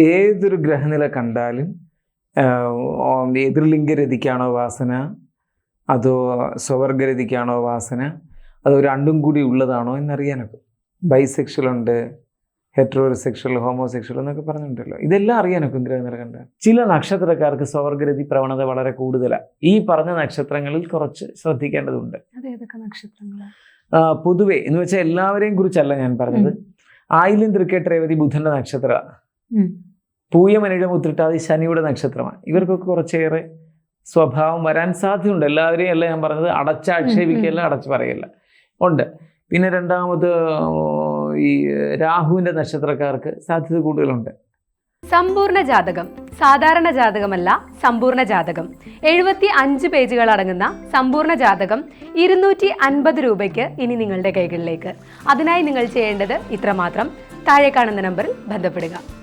ഏതൊരു ഗ്രഹനില കണ്ടാലും എതിർലിംഗരതിക്കാണോ വാസന? അതോ സ്വവർഗരതിക്കാണോ വാസന? അതോ രണ്ടും കൂടി ഉള്ളതാണോ എന്നറിയാനൊക്കെ. ബൈസെക്ഷൽ ഉണ്ട് ഹെട്രോസെക്ഷൽ ഹോമോസെക്ഷൽ എന്നൊക്കെ പറഞ്ഞിട്ടുണ്ടല്ലോ. ഇതെല്ലാം അറിയാനൊക്കെ ഗ്രഹനില കണ്ടാൽ. ചില നക്ഷത്രക്കാർക്ക് സ്വവർഗരതി പ്രവണത വളരെ കൂടുതലാണ് ഈ പറഞ്ഞ നക്ഷത്രങ്ങളിൽ കുറച്ച് ശ്രദ്ധിക്കേണ്ടതുണ്ട്. പൊതുവെ എന്ന് വെച്ചാൽ എല്ലാവരെയും കുറിച്ചല്ല ഞാൻ പറഞ്ഞത്. ആയില്യം തൃക്കേട്ട് രേവതി ബുധന്റെ നക്ഷത്രമാണ് ഉം. മുത്തിട്ടാതി ശനിയുടെ നക്ഷത്രമാണ്. ഇവർക്കൊക്കെ കുറച്ചേറെ സ്വഭാവം വരാൻ സാധ്യതയുണ്ട്. എല്ലാവരെയും അല്ല ഞാൻ പറഞ്ഞത്? അടച്ച ആക്ഷേപിക്കല്ല അടച്ച് പറയല്ല. ഉണ്ട്. പിന്നെ രണ്ടാമത് ഈ രാഹുവിന്റെ നക്ഷത്രക്കാർക്ക് സാധ്യത കൂടുതലുണ്ട്. സമ്പൂർണ ജാതകം. സാധാരണ ജാതകമല്ല സമ്പൂർണ ജാതകം. എഴുപത്തി അഞ്ച് പേജുകൾ അടങ്ങുന്ന സമ്പൂർണ ജാതകം ഇരുന്നൂറ്റി അൻപത് രൂപയ്ക്ക് ഇനി നിങ്ങളുടെ കൈകളിലേക്ക്. അതിനായി നിങ്ങൾ ചെയ്യേണ്ടത് ഇത്രമാത്രം. താഴെ കാണുന്ന നമ്പറിൽ ബന്ധപ്പെടുക.